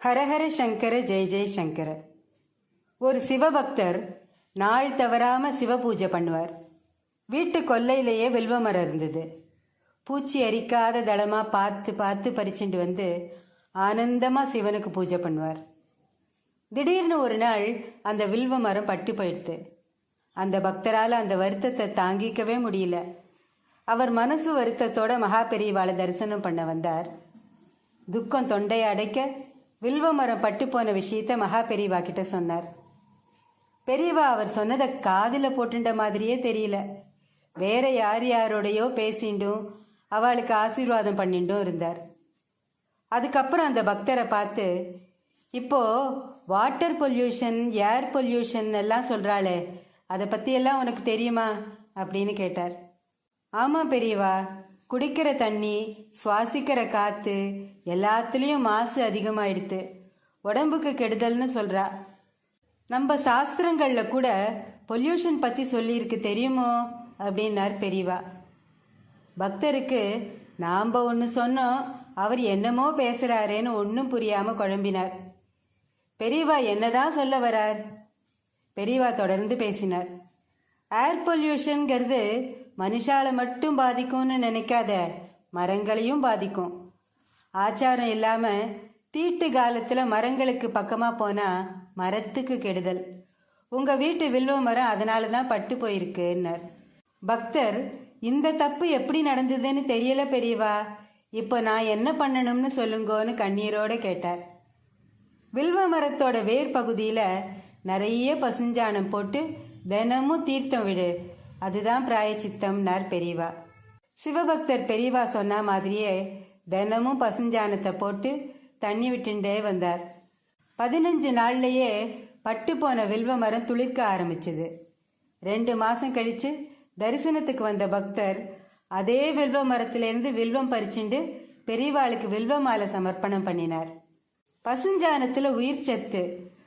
ஹரஹர சங்கர ஜெய ஜெயசங்கர ஒரு சிவபக்தர் நாள் தவறாம சிவ பூஜை பண்ணுவார். வீட்டு கொல்லையிலேயே வில்வ மரம் இருந்தது. பூச்சி அரிக்காத தளமா பார்த்து பார்த்து பறிச்சுட்டு வந்து ஆனந்தமா சிவனுக்கு பூஜை பண்ணுவார். திடீர்னு ஒரு நாள் அந்த வில்வ மரம் பட்டு போயிடுது. அந்த பக்தரால் அந்த வருத்தத்தை தாங்கிக்கவே முடியல. அவர் மனசு வருத்தத்தோட மகா பெரியவாளை தரிசனம் பண்ண வந்தார். துக்கம் தொண்டையை அடைக்க வில்வ மரம் பட்டு போன விஷயத்த மகா பெரியவா கிட்ட சொன்னார். பெரியவா அவர் சொன்னதை காதில் போட்டுண்ட மாதிரியே தெரியல. வேற யார் யாரோடையோ பேசிண்டும் அவளுக்கு ஆசீர்வாதம் பண்ணிட்டும் இருந்தார். அதுக்கப்புறம் அந்த பக்தரை பார்த்து இப்போ வாட்டர் பொல்யூஷன் ஏர் பொல்யூஷன் எல்லாம் சொல்றாளே அதை பற்றியெல்லாம் உனக்கு தெரியுமா? அப்படின்னு கேட்டார். ஆமாம் பெரியவா குடிக்கிற தண்ணி சுவாசிக்கிற காத்து எல்லாத்துலேயும் மாசு அதிகமாயிடுத்து. உடம்புக்கு கெடுதல்னு சொல்றா. நம்ம சாஸ்திரங்கள்ல கூட பொல்யூஷன் பத்தி சொல்லியிருக்கு தெரியுமோ? அப்படின்னார் பெரியவா. பக்தருக்கு நாம் ஒன்று சொன்னோம் அவர் என்னமோ பேசுறாரேன்னு ஒன்றும் புரியாம குழம்பினார். பெரியவா என்னதான் சொல்ல வரார்? பெரியவா தொடர்ந்து பேசினார். ஏர் பொல்யூஷன்கிறது மனுஷால மட்டும் பாதிக்கும்னு நினைக்காத. மரங்களையும் பாதிக்கும். ஆச்சாரம் இல்லாம தீட்டு காலத்துல மரங்களுக்கு பக்கமா போனா மரத்துக்கு கெடுதல். உங்க வீட்டு வில்வ மரம் அதனால தான் பட்டு போயிருக்குன்னார். பக்தர் இந்த தப்பு எப்படி நடந்ததுன்னு தெரியல பெரியவா? இப்போ நான் என்ன பண்ணணும்னு சொல்லுங்கோன்னு கண்ணீரோட கேட்டார். வில்வ மரத்தோட வேர் பகுதியில் நிறைய பசுஞ்சாணம் போட்டு தினமும் தீர்த்தம் விடு. அதுதான் பிராயச்சித்தம்னார் பெரியவா சிவபக்தர் பெரியவா சொன்ன மாதிரியே தினமும் பசுஞ்சானத்தை போட்டு தண்ணி விட்டுண்டே வந்தார். பதினஞ்சு நாள்லயே பட்டு போன வில்வ மரம் துளிர்க்க ஆரம்பிச்சது. ரெண்டு மாசம் கழிச்சு தரிசனத்துக்கு வந்த பக்தர் அதே வில்வ மரத்திலிருந்து வில்வம் பறிச்சுண்டு பெரியவாளுக்கு வில்வ மாலை சமர்ப்பணம் பண்ணினார். பசுஞ்சானத்தில் உயிர் சத்து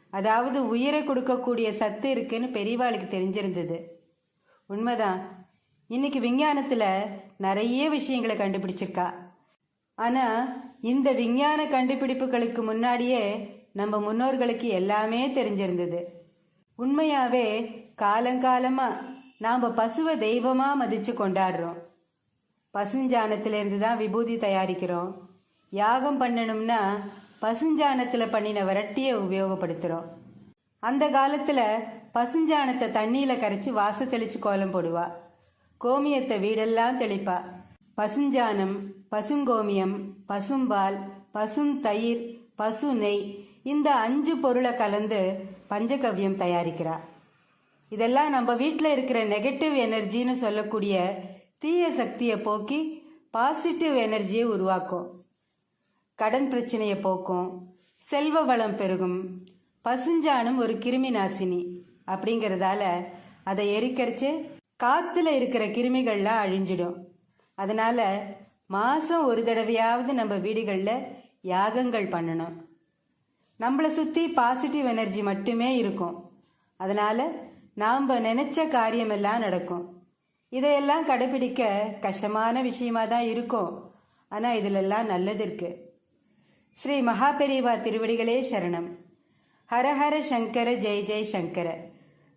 அதாவது உயிரை கொடுக்கக்கூடிய சத்து இருக்குன்னு பெரியவாளுக்கு தெரிஞ்சிருந்தது. உண்மைதான். இன்னைக்கு விஞ்ஞானத்துல நிறைய விஷயங்களை கண்டுபிடிச்சிருக்கா. ஆனா இந்த விஞ்ஞான கண்டுபிடிப்புகளுக்கு முன்னாடியே நம்ம முன்னோர்களுக்கு எல்லாமே தெரிஞ்சிருந்தது. உண்மையாவே காலங்காலமா நாம பசுவை தெய்வமா மதிச்சு கொண்டாடுறோம். பசுஞ்சாணத்திலிருந்து தான் விபூதி தயாரிக்கிறோம். யாகம் பண்ணணும்னா பசுஞ்சானத்தில் பண்ணின விரட்டியை உபயோகப்படுத்துகிறோம் அந்த காலத்தில் பசுஞ்சாணத்தை தண்ணியில கரைச்சி வாச தெளிச்சு கோலம் போடுவா. கோமியத்தை வீடெல்லாம் தெளிப்பா. பசுஞ்சாணம் பசுங்கோமியம் பசும்பால் பசும் தயிர் பசு நெய் இந்த அஞ்சு பொருளை கலந்து பஞ்சகவ்யம் தயாரிக்கிறா. இதெல்லாம் நம்ம வீட்டில் இருக்கிற நெகட்டிவ் எனர்ஜின்னு சொல்லக்கூடிய தீய சக்தியை போக்கி பாசிட்டிவ் எனர்ஜியை உருவாக்கும். கடன் பிரச்சனையை போக்கும். செல்வ வளம் பெருகும். பசுஞ்சாணம் ஒரு கிருமி நாசினி. அப்படிங்கறதால அதை எரிக்கரிச்சு காத்துல இருக்கிற கிருமிகள்லாம் அழிஞ்சிடும். அதனால மாசம் ஒரு தடவையாவது நம்ம வீடுகளில் யாகங்கள் பண்ணணும். நம்மளை சுற்றி பாசிட்டிவ் எனர்ஜி மட்டுமே இருக்கும். அதனால நாம் நினைச்ச காரியமெல்லாம் நடக்கும். இதையெல்லாம் கடைபிடிக்க கஷ்டமான விஷயமா தான் இருக்கும். ஆனால் இதிலெல்லாம் நல்லது இருக்கு. ஸ்ரீ மகாபெரிவா திருவடிகளே சரணம். ஹரஹர சங்கர ஜெய் ஜெய் சங்கர.